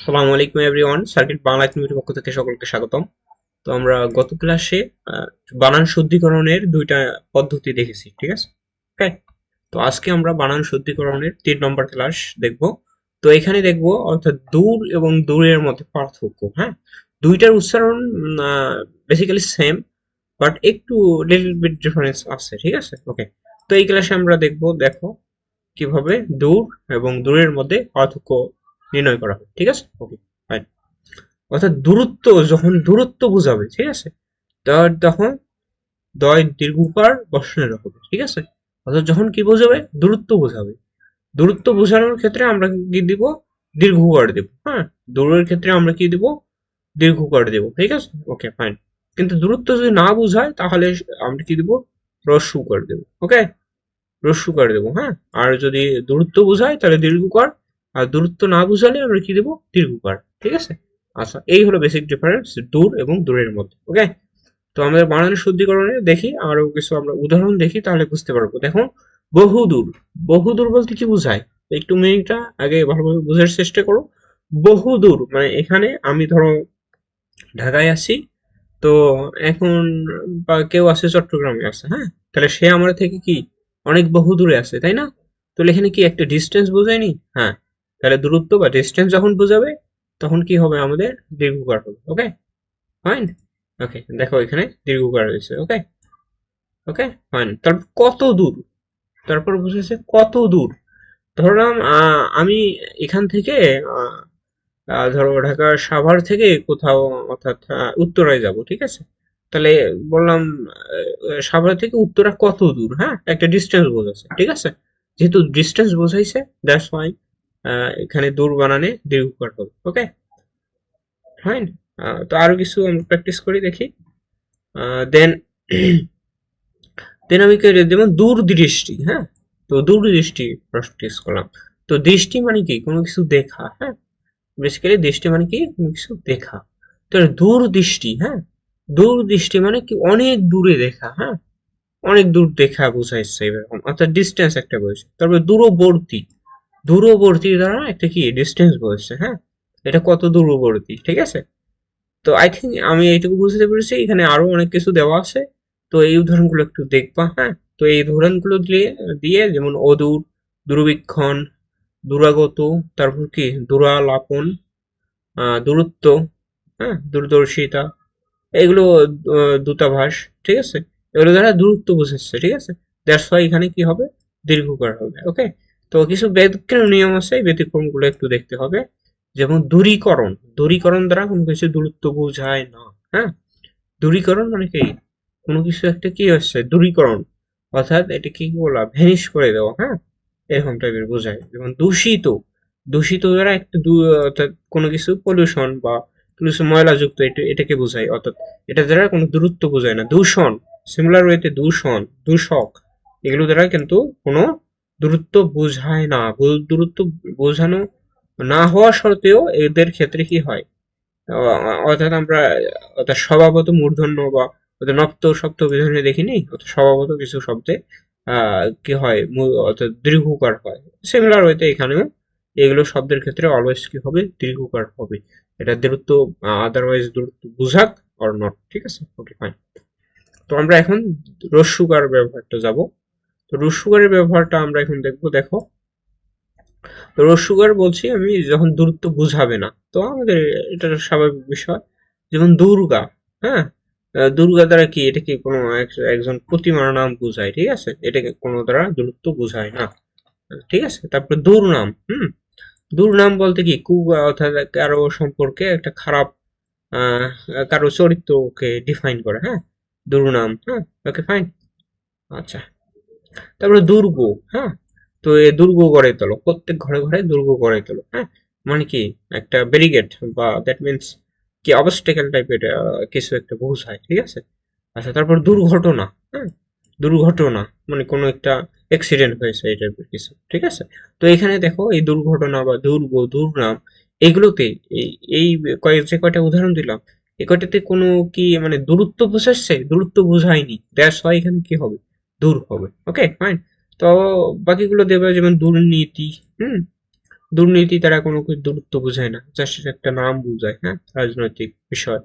আসসালামু আলাইকুম everyone circuit Bangla একাডেমির পক্ষ থেকে সকলকে স্বাগতম। তো আমরা গত ক্লাসে বানান শুদ্ধিকরণের দুইটা পদ্ধতি দেখেছি, ঠিক আছে? ওকে তো আজকে আমরা বানান শুদ্ধিকরণের তিন নম্বর ক্লাস দেখব। তো এখানে দেখব, অর্থাৎ দূর এবং দূরের মধ্যে পার্থক্য হ্যাঁ? দুইটার উচ্চারণ বেসিক্যালি সেম বাট একটু লিটল বিট ডিফারেন্স আছে, ঠিক আছে? ওকে তো এই ক্লাসে আমরা দেখব, দেখো কীভাবে দূর এবং দূরের মধ্যে পার্থক্য নির্ণয় করা ঠিক আছে? ওকে ফাইন অর্থাৎ দূরত্ব, যখন দূরত্ব বোঝাবে, ঠিক আছে? তা- তখন দয় দীর্ঘকার বর্ষণের হবে ঠিক আছে? অর্থাৎ যখন কি বোঝাবে? দূরত্ব বোঝাবে। দূরত্ব বোঝানোর ক্ষেত্রে আমরা কি দিব? দীর্ঘকার দেব হ্যাঁ? দূরের ক্ষেত্রে আমরা কি দিব? দীর্ঘকার দেব, ঠিক আছে? ওকে ফাইন কিন্তু দূরত্ব যদি না বোঝায়, তাহলে আমরা কি দিব? রস্যুকার দেব ওকে রস্যুকার দেব হ্যাঁ? আর যদি দূরত্ব বোঝায়, তাহলে দীর্ঘকার আর দূরত্ব না বোঝালে আমরা কি দেবো? দীর্ঘকার ঠিক আছে? আচ্ছা এই হলো বেসিক ডিফারেন্স দূর এবং দূরের মধ্যে ওকে তো আমাদের বানানের শুদ্ধিকরণে দেখি, আরও কিছু আমরা উদাহরণ দেখি, তাহলে বুঝতে পারব। দেখো বহুদূর বহুদূর বলতে কি বোঝায়? একটু মিনিটটা আগে ভালোভাবে বোঝার চেষ্টা করো। বহুদূর মানে এখানে আমি ধরো ঢাকায় আছি, তো এখন বা কেউ আছে চট্টগ্রামে আছে হ্যাঁ? তাহলে সে আমার থেকে কি অনেক বহু দূরে আছে, তাই না? তাহলে এখানে কি একটা ডিস্টেন্স বোঝায়নি? হ্যাঁ তাহলে দূরত্ব বা ডিস্টেন্স যখন বোঝাবে, তখন কি হবে আমাদের দীর্ঘকার হবে ওকে ফাইন ওকে দেখো এখানে দীর্ঘকার হয়েছে ওকে ওকে ফাইন তারপর কত দূর? তারপর বুঝেছে কত দূর? ধরলাম আমি এখান থেকে ধরো ঢাকার সাভার থেকে কোথাও, অর্থাৎ উত্তরায় যাব, ঠিক আছে? তাহলে বললাম সাভার থেকে উত্তরা কত দূর হ্যাঁ? একটা ডিস্টেন্স বোঝাচ্ছে, ঠিক আছে? যেহেতু ডিস্টেন্স বোঝাইছে দ্যাটস ওয়াই এখানে দূর বানানে দীর্ঘকার হবে ওকে ফাইন তো আরও কিছু আমরা প্র্যাকটিস করি, দেখি। দেন দেন আমি যেমন দূরদৃষ্টি হ্যাঁ? তো দূরদৃষ্টি প্র্যাকটিস করলাম। তো দৃষ্টি মানে কি? কোনো কিছু দেখা হ্যাঁ? বেসিক্যালি দৃষ্টি মানে কি? কোনো কিছু দেখা। তো দূরদৃষ্টি হ্যাঁ? দূরদৃষ্টি মানে কি? অনেক দূরে দেখা হ্যাঁ? অনেক দূর দেখা বোঝাইছে এরকম। অর্থাৎ ডিস্টেন্স একটা বলছে তারপরে দূরবর্তী। দূরবর্তী দ্বারা একটা কি? ডিস্টেন্স বলছে হ্যাঁ? এটা কত দূরবর্তী, ঠিক আছে? তো আই থিঙ্ক আমি এইটুকু বুঝতে পেরেছি, এখানে আরও অনেক কিছু দেওয়া আছে। তো এই উদাহরণগুলো একটু দেখবা হ্যাঁ? তো এই উদাহরণগুলো দিয়ে দিয়ে যেমন অদূর, দূরবীক্ষণ, দূরাগত, তারপর কি? দূরালাপন দূরত্ব হ্যাঁ? দূরদর্শিতা, এগুলো দূতাভাস ঠিক আছে? এগুলো দ্বারা দূরত্ব বোঝাচ্ছে, ঠিক আছে? দ্যাটস ওয়াই এখানে কি হবে? দীর্ঘকার হবে ওকে তো কিছু ব্যতিক্রম নিয়ম আছে, এই ব্যতিক্রমগুলো একটু দেখতে হবে। যেমন দূরীকরণ। দূরীকরণ দ্বারা কোনো কিছু দূরত্ব বোঝায় না হ্যাঁ? দূরীকরণ মানে কি? কোনো কিছু একটা কি হচ্ছে? দূরীকরণ। অর্থাৎ এটা কি বলা? ভ্যানিশ করে দেওয়া হ্যাঁ? এরকম টাইপের বোঝায়। যেমন দূষিত। দূষিত দ্বারা একটু অর্থাৎ কোনো কিছু পলিউশন বা কিছু ময়লাযুক্ত এটা এটাকে বোঝায়। অর্থাৎ এটা দ্বারা কোনো দূরত্ব বোঝায় না। দূষণ। সিমিলার ওয়েতে দূষণ, দূষক। এগুলো দ্বারা কিন্তু কোনো দূরত্ব বোঝায় না। দূরত্ব বোঝানো না হওয়া সত্ত্বেও এদের ক্ষেত্রে কি হয়? অর্থাৎ আমরা, অর্থাৎ স্বভাবত মূর্ধন্য বা অর্থাৎ নপ্ত সপ্ত বিধানে দেখিনি, অর্থাৎ স্বভাবত কিছু শব্দে কি হয়? অর্থাৎ দীর্ঘকার হয়। সিমিলার ওয়েতে এখানেও এগুলো শব্দের ক্ষেত্রে অলওয়েজ কি হবে? দীর্ঘকার হবে। এটা দূরত্ব আদারওয়াইজ দূরত্ব বুঝাক অর নট ঠিক আছে? ওকে ফাইন তো আমরা এখন রস্যুকার ব্যবহারটা যাব। তো রস্যুকারের ব্যবহারটা আমরা এখন দেখব, দেখো। তো রস্যুকার বলছি আমি যখন দূরত্ব বুঝাবে না, তো আমাদের এটা স্বাভাবিক বিষয়। যেমন দুর্গা হ্যাঁ? দুর্গা দ্বারা কি এটা কি কোনো এক- একজন প্রতিমার নাম বোঝায়, ঠিক আছে? এটাকে কোনো দ্বারা দূরত্ব বোঝায় না। ঠিক আছে? তারপরে দুর্নাম, হুম? দুর্নাম বলতে কি? কু, অর্থাৎ কারও সম্পর্কে একটা খারাপ কারও চরিত্রকে ডিফাইন করে হ্যাঁ? দুর্নাম হ্যাঁ? ওকে ফাইন আচ্ছা। তারপরে দুর্গ হ্যাঁ? তো এ দুর্গ গড়ে তোলো, প্রত্যেক ঘরে ঘরে দুর্গ গড়ে তোলো হ্যাঁ? মানে কি, একটা ব্যারিগেড বা দ্যাট মিনস কি অবস্টেকেল টাইপের কিছু একটা বোঝায়, ঠিক আছে? আচ্ছা তারপর দুর্ঘটনা হ্যাঁ? দুর্ঘটনা মানে কোনো একটা অ্যাক্সিডেন্ট হয়েছে এই টাইপের কিছু, ঠিক আছে? তো এখানে দেখো, এই দুর্ঘটনা বা দুর্গ, দুর্নাম, এগুলোতে এই কয়েক যে কয়টা উদাহরণ দিলাম এই কয়টাতে কোনো কি মানে দূরত্ব বোঝাচ্ছে? দূরত্ব বোঝায়নি দ্যাটস হয় এখানে কি হবে? দূর হবে। ওকে ফাইন তো বাকিগুলো দেবে যেমন দুর্নীতি, হুম? দুর্নীতি তারা কোনো কিছু দূরত্ব বোঝায় না। জাস্ট একটা নাম বোঝায় হ্যাঁ? রাজনৈতিক বিষয়।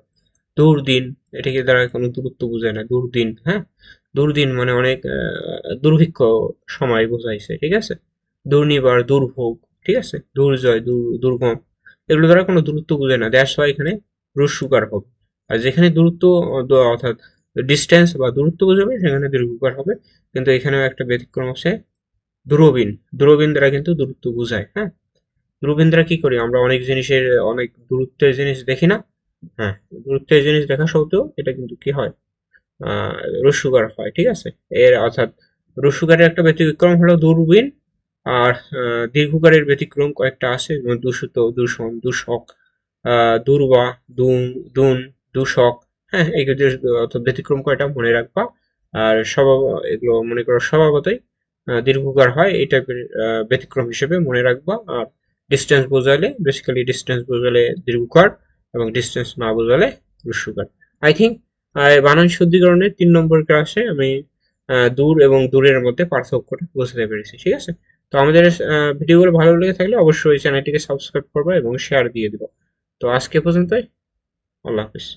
দুর্দিন, এটাকে তারা কোনো দূরত্ব বোঝায় না। দুর্দিন হ্যাঁ? দুর্দিন মানে অনেক দুর্ভিক্ষ সময় বোঝাইছে, ঠিক আছে? দুর্নিবার, দুর্ভোগ, ঠিক আছে? দুর্জয়, দুর- দুর্গম, এগুলো দ্বারা কোনো দূরত্ব বোঝায় না। দ্যাটস হয় এখানে রস্যুকার হবে। আর যেখানে দূরত্ব অর্থাৎ ডিস্টেন্স বা দূরত্ব বোঝাবে, সেখানে দীর্ঘকার হবে। কিন্তু এখানেও একটা ব্যতিক্রম আছে, দূরবীন। দূরবীন দ্বারা কিন্তু দূরত্ব বোঝায় হ্যাঁ? দূরবীন দ্বারা কি করি? আমরা অনেক জিনিসের, অনেক দূরত্বের জিনিস দেখি না হ্যাঁ? দূরত্বের জিনিস দেখা সত্ত্বেও এটা কিন্তু কি হয়? রস্যুকার হয়, ঠিক আছে? এর অর্থাৎ রস্যুকারের একটা ব্যতিক্রম হলো দূরবীন, আর দীর্ঘকারের ব্যতিক্রম কয়েকটা আছে, যেমন দূষিত, দূষণ, দূষক দূর্বা দুন দুন, দূষক হ্যাঁ এগুলো অর্থাৎ ব্যতিক্রম কয়টা মনে রাখবা? আর স্বভাব এগুলো মনে করো স্বভাবতই দীর্ঘকার হয়, এই টাইপের ব্যতিক্রম হিসেবে মনে রাখবা। আর ডিস্টেন্স বোঝালে বেসিক্যালি ডিস্টেন্স বোঝালে দীর্ঘকার এবং ডিস্টেন্স না বোঝালে হ্রস্বকার আই থিঙ্ক বানান শুদ্ধিকরণের তিন নম্বর ক্লাসে আমি দূর এবং দূরের মধ্যে পার্থক্যটা বুঝতে পেরেছি, ঠিক আছে? তো আমাদের ভিডিওগুলো ভালো লেগে থাকলে অবশ্যই চ্যানেলটিকে সাবস্ক্রাইব করবে এবং শেয়ার দিয়ে দিবা। তো আজকে পর্যন্তই, আল্লাহ হাফিজ।